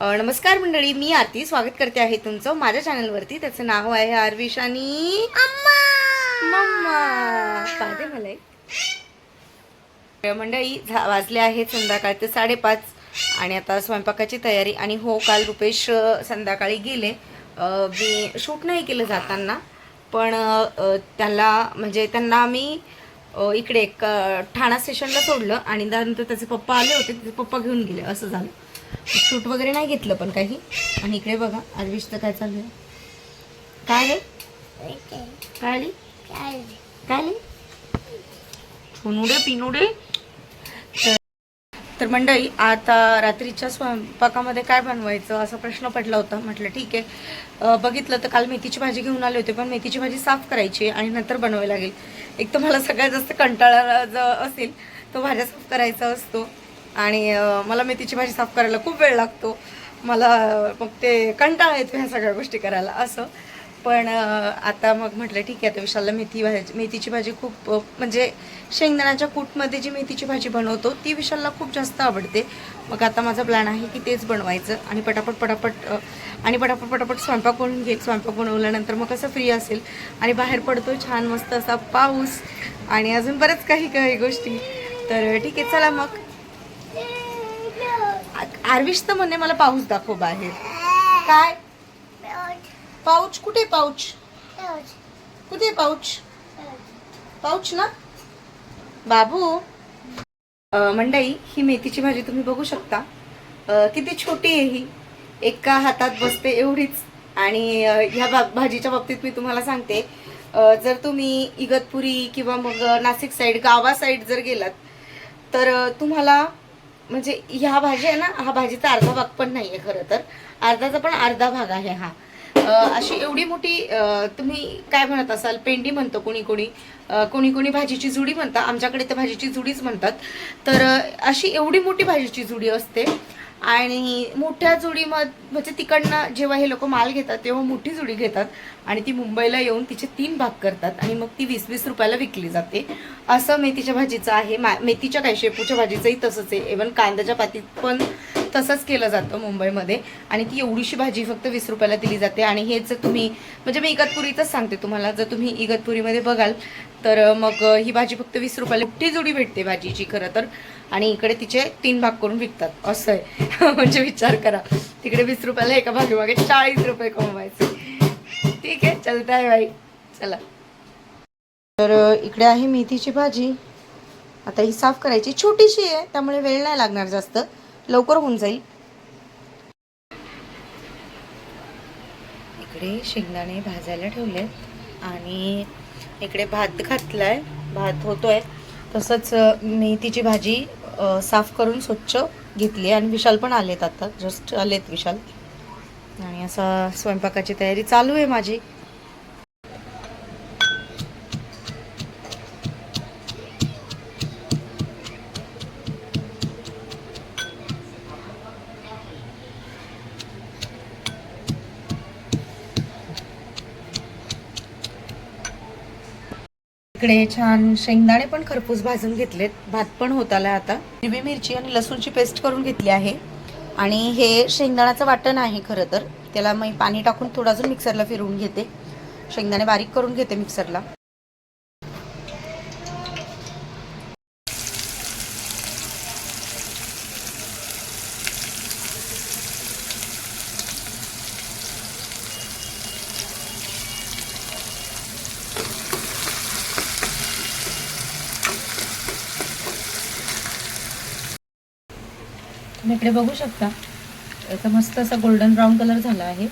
नमस्कार मंडळी मी आरती. स्वागत करते आहे तुमचं माझ्या चॅनलवरती. त्याचं नाव आहे आरविश आणि मम्मा! पाहते मला एक. तर मंडळी झा- वाजले आहेत संध्याकाळचे साडेपाच आणि आता स्वयंपाकाची तयारी आणि हो काल रुपेश संध्याकाळी गेले. मी शूट नाही केलं जाताना पण त्याला म्हणजे त्यांना आम्ही इकडे ठाणा स्टेशनला सोडलं आणि त्यानंतर त्याचे पप्पा आले होते. त्याचे पप्पा घेऊन गेले. असं झालं. शूट वगैरे नाही घेतलं पण काही. आणि इकडे बघा आरविश काय चालू आहे काय रे? काय आली? काय आली? सोनुडे पिनुडे. तर- तर मंडळी आता रात्रीच्या स्वयंपाकामध्ये काय बनवायचं असा प्रश्न पडला होता. म्हटलं ठीक आहे. बघितलं तर काल मेथीची भाजी घेऊन आले होते पण मेथीची भाजी साफ करायची आणि नंतर बनवावी लागेल. एक तर मला सगळ्यात जास्त कंटाळा जो असेल तो भाज्या साफ करायचा असतो. आणि मला मेथीची भाजी साफ करायला खूप वेळ लागतो. मला मग ते कंटाळा येतो ह्या सगळ्या गोष्टी करायला असं. पण आता मग म्हटलं ठीक आहे आता विशालला मेथी भाजी मेथीची भाजी खूप म्हणजे शेंगदाण्याच्या कूटमध्ये जी मेथीची भाजी बनवतो ती विशालला खूप जास्त आवडते. मग आता माझा प्लॅन आहे की तेच बनवायचं आणि पटापट पटापट आणि पटापट पटापट स्वयंपाक बनवून घेईल स्वयंपाक बनवल्यानंतर मग कसं फ्री असेल. आणि बाहेर पडतो छान मस्त असा पाऊस आणि अजून बरंच काही काही गोष्टी. तर ठीक आहे चला मग. आरविश तर म्हणे मला पाऊस दाखव बाहेर. काय? पाऊच. कुठे पाऊच? कुठे पाऊच? पाऊच. ना? बाबू मंडई ही मेथीची भाजी तुम्ही बघू शकता. किती छोटी आहे ही. एका हातात बसते एवढीच. आणि ह्या भाजीच्या बाबतीत मी तुम्हाला सांगते. जर तुम्ही इगतपुरी किंवा मग नाशिक साईड गावा साईड जर गेलात तर तुम्हाला म्हणजे ह्या भाजी आहे ना हा भाजीचा अर्धा भाग पण नाही आहे खरं तर. अर्धाचा पण अर्धा भाग आहे हा. अशी एवढी मोठी तुम्ही काय म्हणत असाल? पेंडी म्हणतो कोणी कोणी. कोणी कोणी भाजीची जुडी म्हणतात. आमच्याकडे तर भाजीची जुडीच म्हणतात. तर अशी एवढी मोठी भाजीची जुडी असते. आणि मोठ्या जुडीमध्ये म्हणजे तिकडनं जेव्हा हे लोक माल घेतात तेव्हा मोठी जुडी घेतात आणि ती मुंबईला येऊन तिचे तीन भाग करतात आणि मग ती वीस वीस रुपयाला विकली जाते. असं मेथीच्या भाजीचं आहे. मा मेथीच्या काय शेपूच्या भाजीचंही तसंच आहे. इवन कांद्याच्या पातीत पण तसंच केलं जातं मुंबईमध्ये. आणि ती एवढीशी भाजी फक्त वीस रुपयाला दिली जाते. आणि हेच जर तुम्ही म्हणजे मी इगतपुरीचंच सांगते तुम्हाला. जर तुम्ही इगतपुरीमध्ये बघाल तर मग ही भाजी फक्त वीस रुपयाला मोठी जुडी भेटते भाजीची खरं तर. आणि इकडे तिचे तीन भाग करून विकतात. असं आहे. म्हणजे विचार करा. तिकडे वीस रुपयाला एका भागीमागे चाळीस रुपये कमवायचे. ठीक आहे चलता आहे बाई. चला. तर इकडे आहे मेथीची भाजी. आता ही साफ करायची. छोटीशी आहे त्यामुळे वेळ नाही लागणार जास्त. लवकर होऊन जाईल. इकडे शेंगदाणे भाजायला ठेवलेत. आणि इकडे भात घातलाय. भात होतोय. तसंच मेथीची भाजी साफ करून स्वच्छ घेतली आणि विशाल पण आलेत आता. जस्ट आलेत विशाल. आणि असा स्वयंपाकाची तयारी चालू आहे माझी. इकडे छान शेंगदाणे पण खरपूस भाजून घेतलेत. भात पण होत आला आता. हिरवी मिरची आणि लसूणची पेस्ट करून घेतली आहे. आणि हे शेंगदाण्याचं वाटण आहे खरं तर. त्याला मी पाणी टाकून थोडं अजून मिक्सरला फिरवून घेते. शेंगदाणे बारीक करून घेते मिक्सरला तुम्ही इकडे बघू शकता. याचा मस्त असा गोल्डन ब्राऊन कलर झाला आहे.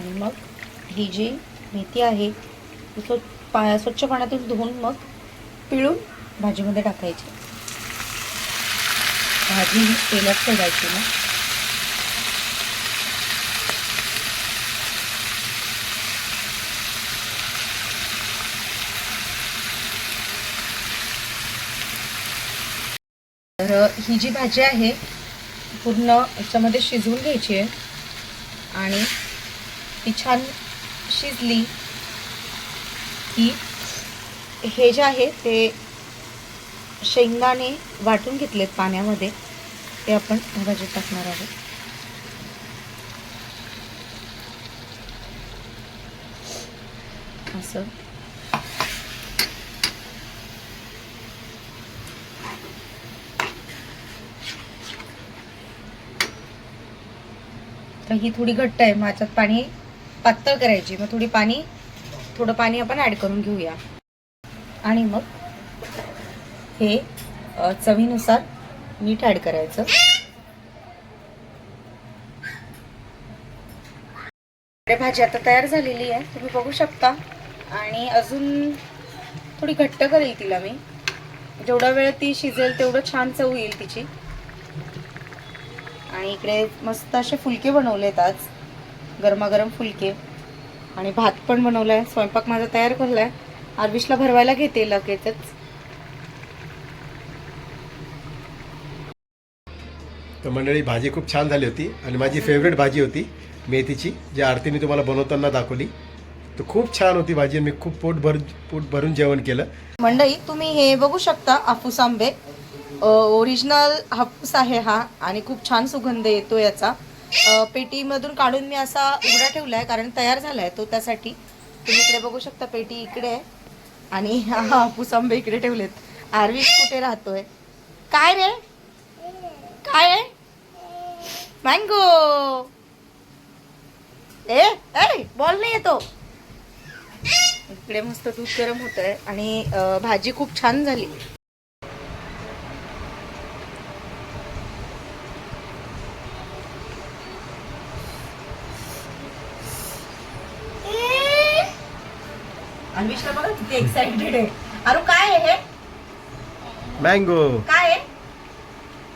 आणि मग ही जी मेथी आहे ती स्व पा स्वच्छ पाण्यातून धुवून मग पिळून भाजीमध्ये टाकायची. भाजी तेलात सोडायची ना. तर ही जी भाजी आहे पूर्ण याच्यामध्ये शिजवून घ्यायची आहे. आणि ती छान शिजली की हे जे आहे ते शेंगदाणे वाटून घेतलेत पाण्यामध्ये. ते आपण भाजीत टाकणार आहोत. असं. मग ही थोडी घट्ट आहे. मग याच्यात पाणी पातळ करायची. मग थोडी पाणी थोडं पाणी आपण ऍड करून घेऊया. आणि मग हे चवीनुसार मीठ ऍड करायचं. भाजी आता तयार झालेली आहे. तुम्ही बघू शकता. आणि अजून थोडी घट्ट करेल तिला मी. जेवढा वेळ ती शिजेल तेवढं छान चव येईल तिची. आणि इकडे मस्त असे फुलके बनवलेत आज. गरमागरम फुलके. आणि भात पण बनवलाय. स्वयंपाक माझा तयार करलाय आरविशला भरवायला घेते लगेचच. तर मंडळी भाजी खूप छान झाली होती आणि माझी फेवरेट भाजी होती मेथीची जी आरतीने तुम्हाला बनवताना दाखवली. तर खूप छान होती भाजी मी खूप पोट भर पोट भरून जेवण केलं. मंडळी तुम्ही हे बघू शकता हापूस आंबे. ओरिजिनल हापूस आहे हा आणि खूप छान सुगंध येतो याचा. पेटीमधून काढून मी असा उघडा ठेवला आहे कारण तयार झाला आहे तो त्यासाठी. तुम्ही इकडे बघू शकता पेटी इकडे आहे आणि हा हापूस आंबे इकडे ठेवलेत. आरविश कुठे राहतोय? काय रे? काय आहे? मँगो! ए ए बॉल नाही येतो. इकडे मस्त दूध गरम होत आहे आणि भाजी खूप छान झाली. अन्विषला बघा किती एक्साइटेड आहे. अरे काय आहे हे? मँगो काय आहे?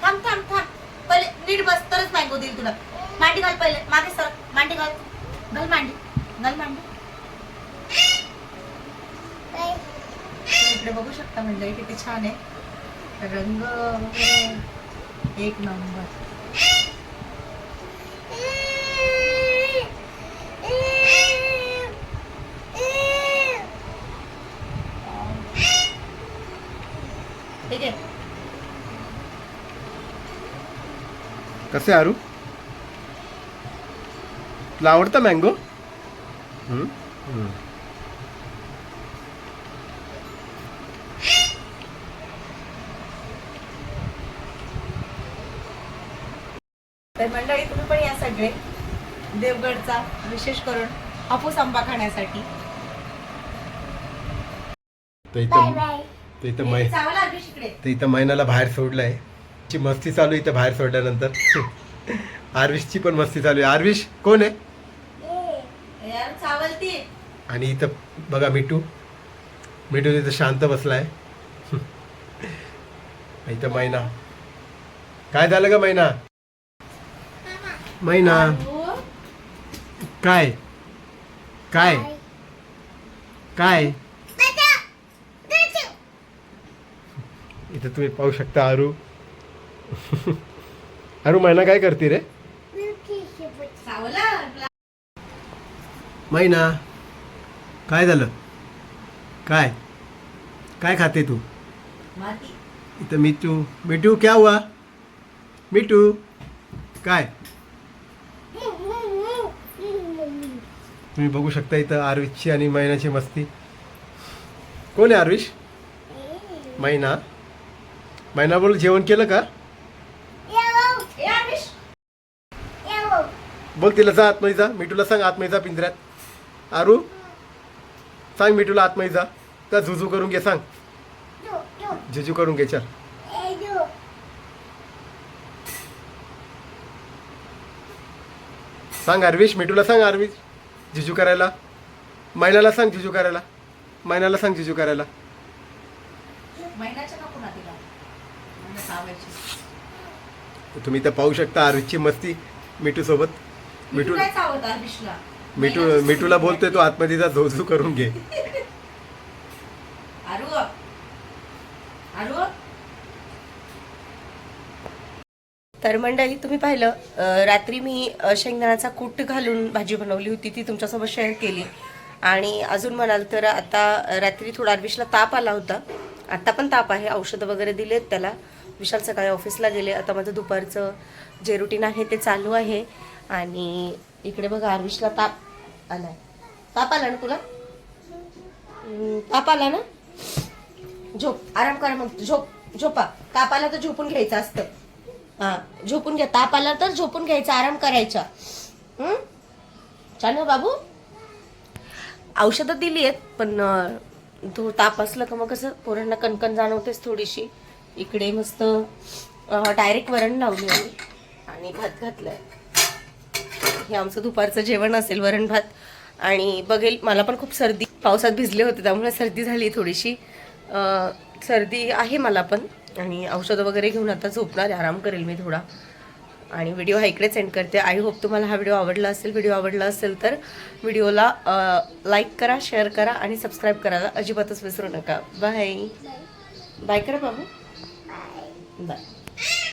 थांब थांब थांब. पहिले नीट बस तरच मँगो देईल तुला. मांडी घाल पहिले. मागे सर. मांडी घाल. घाल मांडी. घाल मांडी. इकडे बघू शकता म्हणजे किती छान आहे. रंग एक नंबर. ठीक आहे. कसे आरू? तुला आवडतं मँगो हम्म? हम्म. तर मंडळी तुम्ही पण या सगळे. देवगडचा विशेष करून हापूस आंबा खाण्यासाठी. तर इथं तर इथं मै इकडे तर इथं मैनाला बाहेर सोडलाय. ची मस्ती चालू आहे इथं बाहेर सोडल्यानंतर. आरविशची पण मस्ती चालू आहे. आरविश कोण आहे? यार चावलती आणि इथं बघा मिठू. मिठू तिथं शांत बसलाय. इथं मैना. काय झालं ग मैना? मैना. काय? काय? काय? इथं तुम्ही पाहू शकता आरू आरू मैना काय करते रे? मैना काय झालं? काय? काय खाते तू? इथं मिठू. मिठू क्या हुआ? मिठू काय? तुम्ही बघू शकता इथं आरविशची आणि मैनाची मस्ती. कोण आहे आरविश मैना. महिनाभर जेवण केलं का? बघ बोल तिला जा आतमध्ये जा. मिठूला सांग आतमध्ये जा पिंजऱ्यात. आरू सांग मिठूला आतमध्ये जा. त्या झुजू करून घे सांग. झिजू करून घे चल. सांग अरविश मिठूला सांग अरविश जिजू करायला. मैनाला सांग जिजू करायला. मैनाला सांग जिजू करायला महिन्याच्या नको ना तिला तर तुम्ही इथं पाहू शकता अरविशची मस्ती मिठू सोबत मिठू मिठू काय चावत अभिषला मिठू मिठूला बोलतोय तो आतमध्ये जा झोझू करून घे. आरू आरू तर मंडळी तुम्ही पाहिलं अं, रात्री मी अं, शेंगदाण्याचा कूट घालून भाजी बनवली होती ती तुमच्यासोबत शेअर केली. आणि अजून म्हणाल तर आता अं, रात्री थोडा विशला ताप आला होता. आता पण ताप आहे औषधं वगैरे दिलेत त्याला. विशाल सकाळी ऑफिसला गेले. आता माझं दुपारचं जे रुटीन आहे ते चालू आहे. आणि इकडे बघा आरविशला ताप आलाय. ताप आला ना तुला? ताप आला ना? झोप आराम करा मग. झोप झोपा. ताप आला तर झोपून घ्यायचं असतं. हा झोपून घ्या. ताप आला तर झोपून घ्यायचा आराम करायचा. छान बाबू. औषधं दिली आहेत पण तो ताप असलं का मग कसं? पोरांना कणकण जाणवतेच थोडीशी. इकडे मस्त डायरेक्ट वरण लावली आहे आणि भात घातलाय. हे आमचं दुपारचं जेवण असेल वरण भात. आणि बघेल मला पण खूप सर्दी पावसात भिजले होते त्यामुळे सर्दी झाली थोडीशी. सर्दी आहे मला पण आणि औषधं वगैरे घेऊन आता झोपणार आराम करेल मी थोडा. आणि व्हिडिओ हा इकडेच सेंड करते. आय होप तुम्हाला हा व्हिडिओ आवडला असेल व्हिडिओ आवडला असेल तर व्हिडिओला लाईक करा शेअर करा आणि सबस्क्राईब करायला अजिबातच विसरू नका. बाय बाय करा बाबू. बाय